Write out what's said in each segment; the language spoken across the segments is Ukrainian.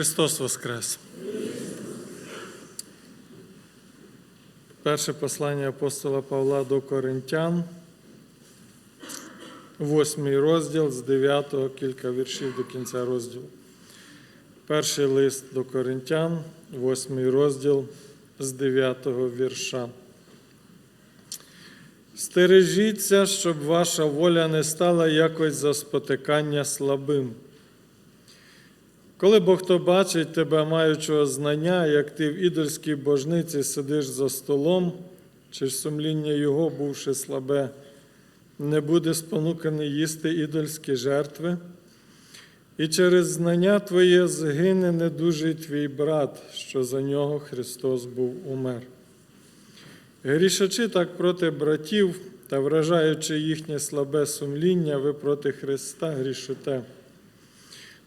Христос Воскрес! Перше послання апостола Павла до Коринтян, восьмий розділ з 9 кілька віршів до кінця розділу. Перший лист до Коринтян, восьмий розділ з 9 вірша. Стережіться, щоб ваша воля не стала якось за спотикання слабим. Коли Бог хто бачить тебе, маючого знання, як ти в ідольській божниці сидиш за столом, чи ж сумління його, бувши слабе, не буде спонуканий їсти ідольські жертви, і через знання твоє згине недужий твій брат, що за нього Христос був умер. Грішачи так проти братів та вражаючи їхнє слабе сумління, ви проти Христа грішите.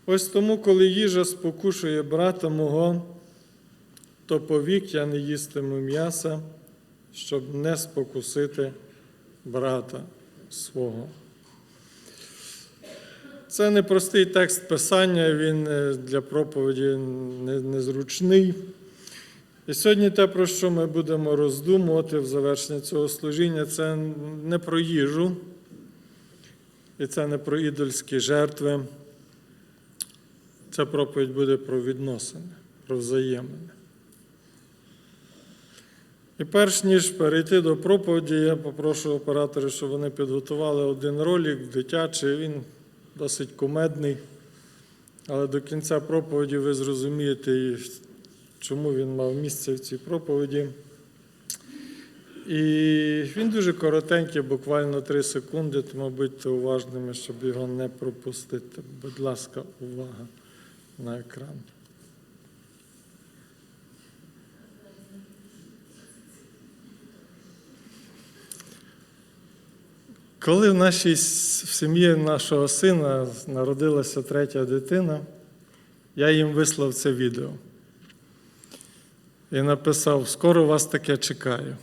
Ось тому, коли їжа спокушує брата мого, то повік я не їстиму м'яса, щоб не спокусити брата свого. Це непростий текст писання, він е, для проповіді незручний. І сьогодні те, про що ми будемо роздумувати в завершенні цього служіння, це не про їжу, і це не про ідольські жертви. Ця проповідь буде про відносини, про взаємини. І перш ніж перейти до проповіді, я попрошу операторів, щоб вони підготували один ролик дитячий, він досить кумедний. Але до кінця проповіді ви зрозумієте, чому він мав місце в цій проповіді. І він дуже коротенький, буквально 3 секунди, тому будьте уважними, щоб його не пропустити. Будь ласка, увага на екран. Коли в нашій в сім'ї нашого сина народилася третя дитина, я їм вислав це відео і написав: скоро вас таке чекаю.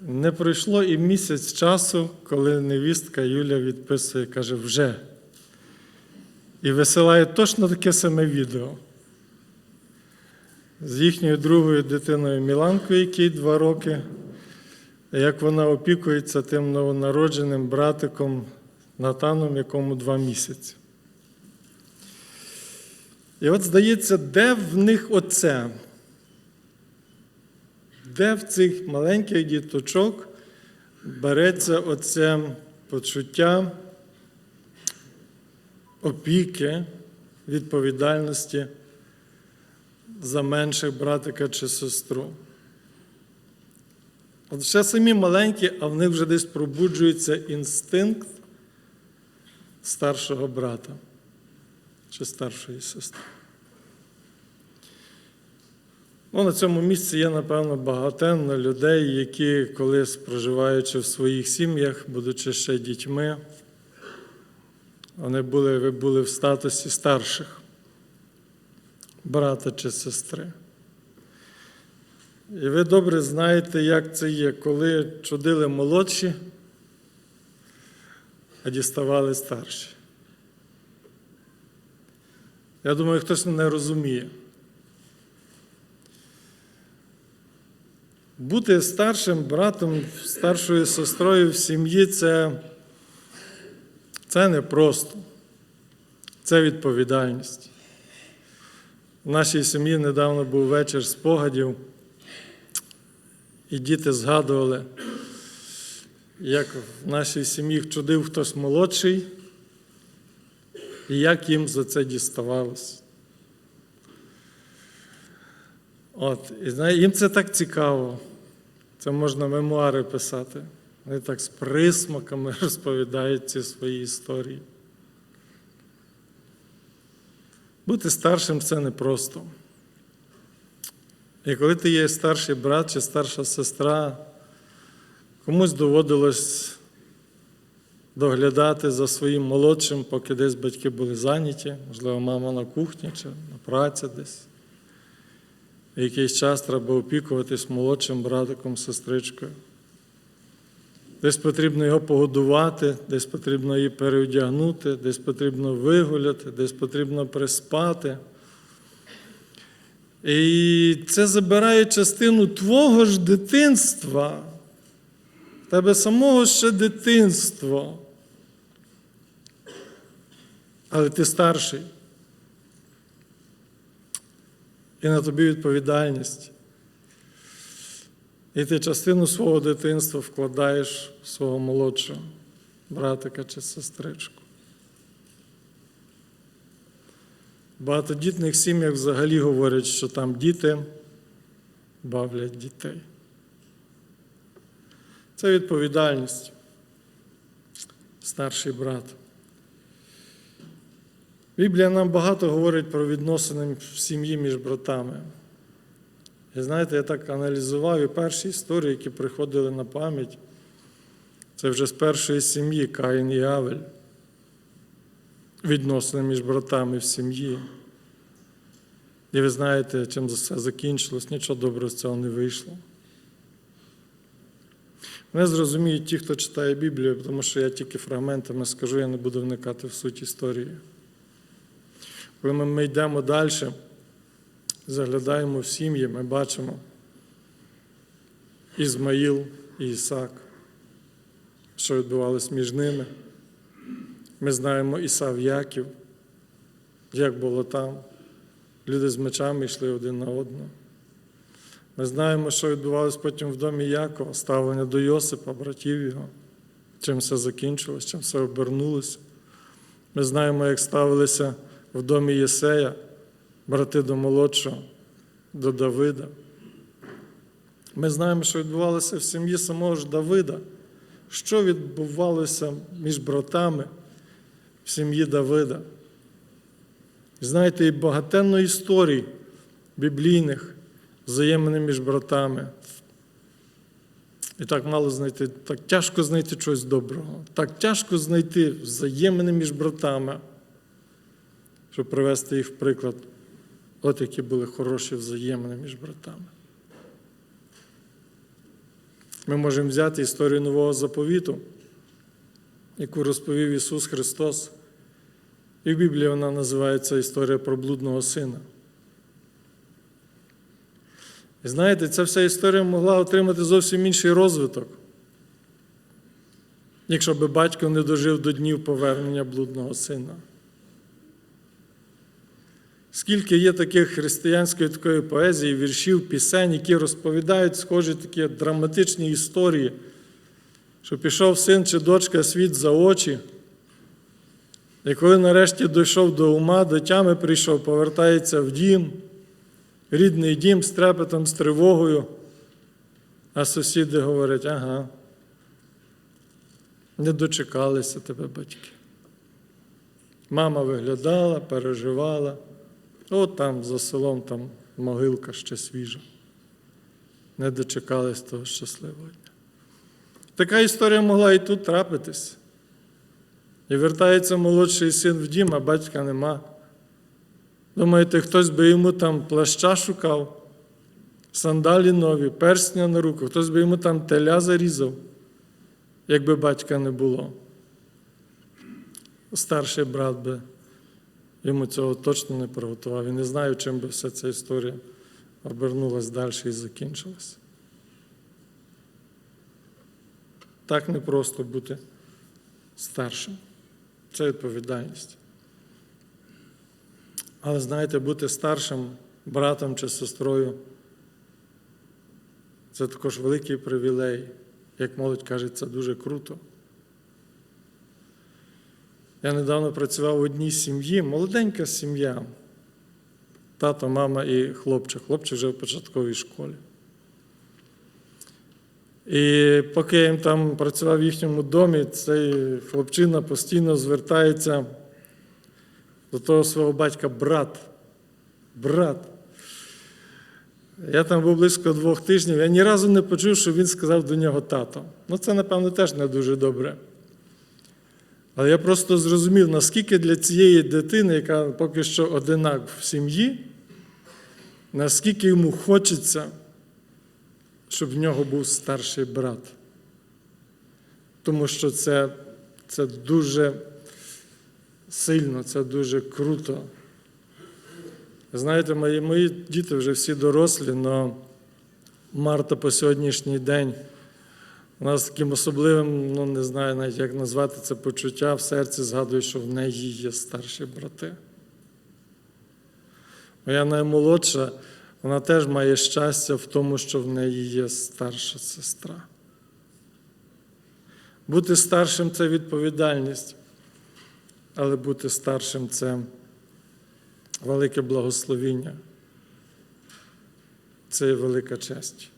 Не пройшло і місяць часу, коли невістка Юля відписує, каже, вже. І висилає точно таке саме відео. З їхньою другою дитиною Міланкою, якій два роки, як вона опікується тим новонародженим братиком Натаном, якому два місяці. І от здається, де в них оце? Де в цих маленьких діточок береться оце почуття опіки, відповідальності за менших братика чи сестру? От ще самі маленькі, а в них вже десь пробуджується інстинкт старшого брата чи старшої сестри. Ну, на цьому місці є, напевно, багатенно людей, які, колись проживаючи в своїх сім'ях, будучи ще дітьми, вони були, ви були в статусі старших брата чи сестри. І ви добре знаєте, як це є, коли чудили молодші, а діставали старші. Я думаю, хтось мене розуміє. Бути старшим братом, старшою сестрою в сім'ї це, це не просто, це відповідальність. В нашій сім'ї недавно був вечір спогадів, і діти згадували, як в нашій сім'ї чудив хтось молодший, і як їм за це діставалося. От, і знає, їм це так цікаво. Це можна мемуари писати. Вони так з присмаками розповідають ці свої історії. Бути старшим це непросто. І коли ти є старший брат чи старша сестра, комусь доводилось доглядати за своїм молодшим, поки десь батьки були зайняті, можливо, мама на кухні чи на праці десь. І якийсь час треба опікуватись молодшим братиком, сестричкою. Десь потрібно його погодувати, десь потрібно її переодягнути, десь потрібно вигуляти, десь потрібно приспати. І це забирає частину твого ж дитинства, тебе самого ще дитинство. Але ти старший. І на тобі відповідальність. І ти частину свого дитинства вкладаєш в свого молодшого братика чи сестричку. В багатодітних сім'ях взагалі говорять, що там діти бавлять дітей. Це відповідальність. Старший брат. Біблія нам багато говорить про відносини в сім'ї між братами. І знаєте, я так аналізував і перші історії, які приходили на пам'ять, це вже з першої сім'ї Каїн і Авель. Відносини між братами в сім'ї. І ви знаєте, чим все закінчилось, нічого доброго з цього не вийшло. Мене зрозуміють ті, хто читає Біблію, тому що я тільки фрагментами скажу, я не буду вникати в суть історії. Коли ми йдемо далі, заглядаємо в сім'ї, ми бачимо Ізмаїл і Ісак, що відбувалось між ними. Ми знаємо Ісав Яків, як було там. Люди з мечами йшли один на одного. Ми знаємо, що відбувалось потім в домі Якова, ставлення до Йосипа, братів його, чим все закінчилось, чим все обернулося. Ми знаємо, як ставилися в домі Єсея, брати до молодшого, до Давида. Ми знаємо, що відбувалося в сім'ї самого ж Давида, що відбувалося між братами в сім'ї Давида. Знаєте, і багатенно історій біблійних взаємини між братами. І так мало знайти, так тяжко знайти щось доброго, так тяжко знайти взаємини між братами, щоб привести їх в приклад, от які були хороші взаємини між братами. Ми можемо взяти історію Нового заповіту, яку розповів Ісус Христос. І в Біблії вона називається Історія про блудного сина. І знаєте, ця вся історія могла отримати зовсім інший розвиток, якщо би батько не дожив до днів повернення блудного сина. Скільки є таких християнської такої поезії, віршів, пісень, які розповідають схожі такі драматичні історії, що пішов син чи дочка світ за очі. І коли нарешті дійшов до ума, до тями прийшов, повертається в дім, рідний дім з трепетом, з тривогою, а сусіди говорять, ага, не дочекалися тебе батьки. Мама виглядала, переживала, от там за селом там могилка ще свіжа. Не дочекались того щасливого дня. Така історія могла і тут трапитись. І вертається молодший син в дім, а батька нема. Думаєте, хтось би йому там плаща шукав, сандалі нові, персня на руку, хтось би йому там теля зарізав, якби батька не було. Старший брат би йому цього точно не приготував. І не знаю, чим би вся ця історія обернулась далі і закінчилась. Так не просто бути старшим. Це відповідальність. Але знаєте, бути старшим братом чи сестрою це також великий привілей. Як молодь каже, це дуже круто. Я недавно працював в одній сім'ї, молоденька сім'я. Тато, мама і хлопчик. Хлопчик вже в початковій школі. І поки я їм там працював в їхньому домі, цей хлопчина постійно звертається до того свого батька брат. Брат. Я там був близько двох тижнів, я ні разу не почув, що він сказав до нього тато. Ну, це, напевно, теж не дуже добре. Але я просто зрозумів, наскільки для цієї дитини, яка поки що одинак в сім'ї, наскільки йому хочеться, щоб в нього був старший брат. тому що це, це дуже сильно, це дуже круто. Знаєте, мої, мої діти вже всі дорослі, але Марта по сьогоднішній день у нас таким особливим, ну не знаю навіть як назвати це почуття в серці, згадую, що в неї є старші брати. Моя наймолодша, вона теж має щастя в тому, що в неї є старша сестра. Бути старшим це відповідальність, але бути старшим це велике благословіння. Це велика честь.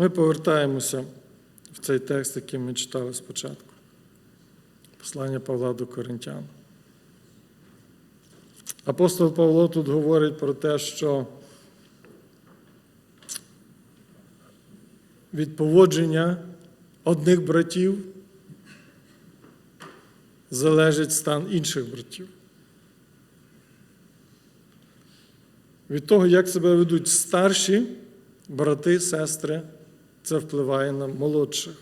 Ми повертаємося в цей текст, який ми читали спочатку. Послання Павла до Коринтян. Апостол Павло тут говорить про те, що від поводження одних братів залежить стан інших братів. Від того, як себе ведуть старші брати, сестри, це впливає на молодших.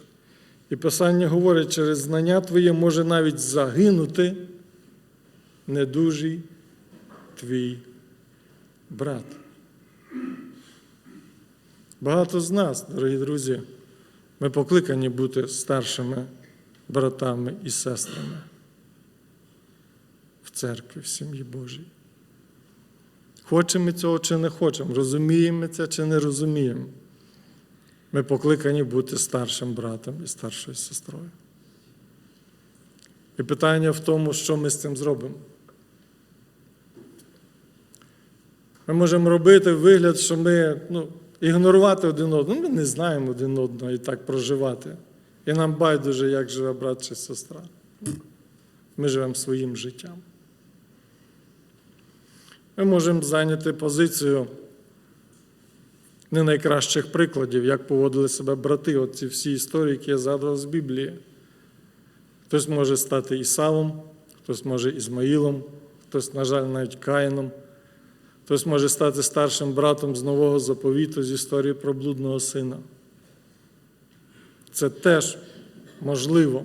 І Писання говорить, через знання твоє може навіть загинути недужий твій брат. Багато з нас, дорогі друзі, ми покликані бути старшими братами і сестрами в церкві, в сім'ї Божій. Хочемо цього чи не хочемо, розуміємо це чи не розуміємо. Ми покликані бути старшим братом і старшою сестрою. І питання в тому, що ми з цим зробимо. Ми можемо робити вигляд, що ми ну, ігнорувати один одного. Ми не знаємо один одного і так проживати. І нам байдуже, як живе брат чи сестра. Ми живемо своїм життям. Ми можемо зайняти позицію не найкращих прикладів, як поводили себе брати, от ці всі історії, які я згадував з Біблії. Хтось може стати Ісавом, хтось може Ізмаїлом, хтось, на жаль, навіть Каїном, хтось може стати старшим братом з нового заповіту з історії про блудного сина. Це теж можливо.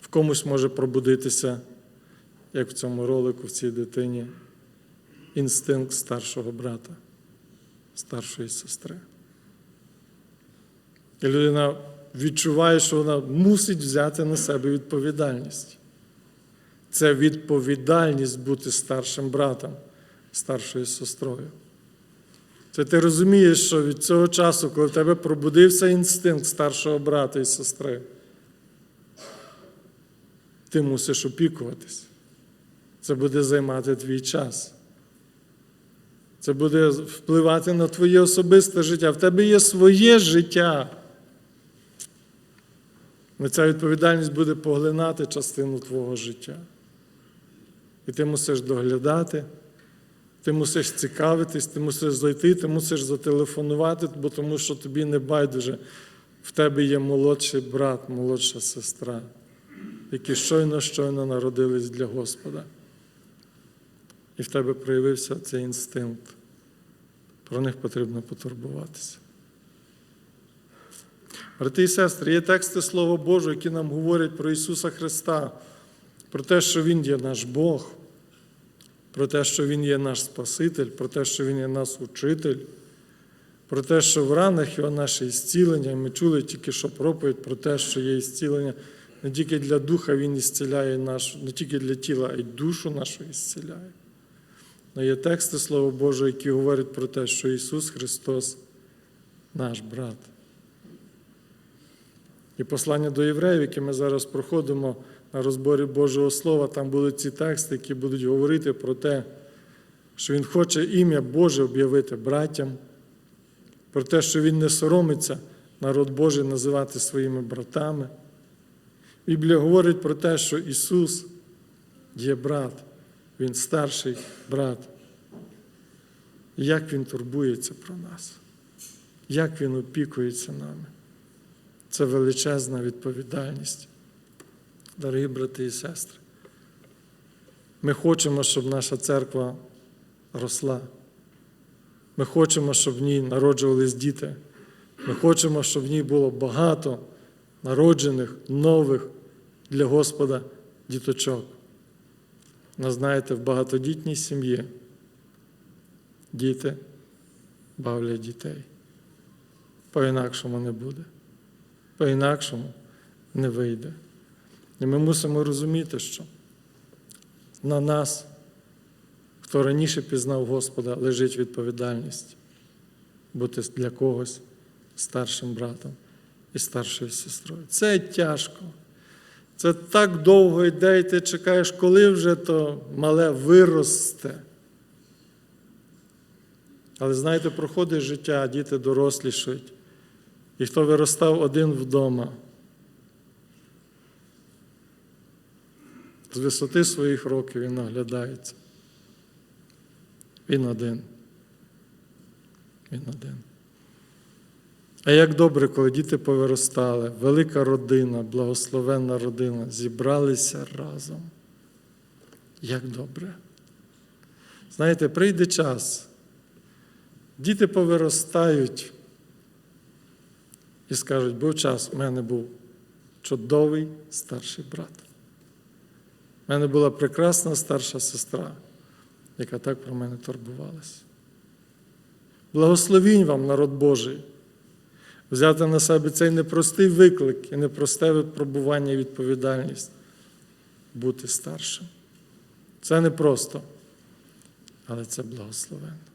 В комусь може пробудитися, як в цьому ролику, в цій дитині, інстинкт старшого брата, старшої сестри. І людина відчуває, що вона мусить взяти на себе відповідальність. Це відповідальність бути старшим братом, старшою сестрою. Це ти розумієш, що від цього часу, коли в тебе пробудився інстинкт старшого брата і сестри, ти мусиш опікуватись. Це буде займати твій час. Це буде впливати на твоє особисте життя. В тебе є своє життя. І ця відповідальність буде поглинати частину твого життя. І ти мусиш доглядати, ти мусиш цікавитись, ти мусиш зайти, ти мусиш зателефонувати, бо тому що тобі не байдуже. В тебе є молодший брат, молодша сестра, які щойно щойно народились для Господа. І в тебе проявився цей інстинкт. Про них потрібно потурбуватися. Брати і сестри, є тексти Слова Божого, які нам говорять про Ісуса Христа, про те, що Він є наш Бог, про те, що Він є наш Спаситель, про те, що Він є наш учитель, про те, що в ранах Його наше ісцілення. І ми чули тільки що проповідь про те, що є ісцілення не тільки для духа Він ісціляє нашу, не тільки для тіла, а й душу нашу ісціляє. Але є тексти Слова Божого, які говорять про те, що Ісус Христос наш брат. І послання до євреїв, яке ми зараз проходимо на розборі Божого Слова, там будуть ці тексти, які будуть говорити про те, що Він хоче ім'я Боже об'явити братям, про те, що Він не соромиться народ Божий називати своїми братами. Біблія говорить про те, що Ісус є брат, Він старший брат. Як Він турбується про нас, як Він опікується нами. Це величезна відповідальність. Дорогі брати і сестри. Ми хочемо, щоб наша церква росла. Ми хочемо, щоб в ній народжувались діти. Ми хочемо, щоб в ній було багато народжених, нових для Господа діточок. Ну, знаєте, в багатодітній сім'ї діти бавлять дітей. По-інакшому не буде. По-інакшому не вийде. І ми мусимо розуміти, що на нас, хто раніше пізнав Господа, лежить відповідальність бути для когось старшим братом і старшою сестрою. Це тяжко. Це так довго йде, і ти чекаєш, коли вже то мале виросте. Але знаєте, проходить життя, діти дорослішають. І хто виростав один вдома, з висоти своїх років він наглядається. Він один. Він один. А як добре, коли діти повиростали, велика родина, благословенна родина, зібралися разом. Як добре. Знаєте, прийде час, діти повиростають і скажуть, був час, в мене був чудовий старший брат. У мене була прекрасна старша сестра, яка так про мене турбувалася. Благословінь вам, народ Божий, взяти на себе цей непростий виклик і непросте випробування і відповідальність бути старшим. Це непросто, але це благословенно.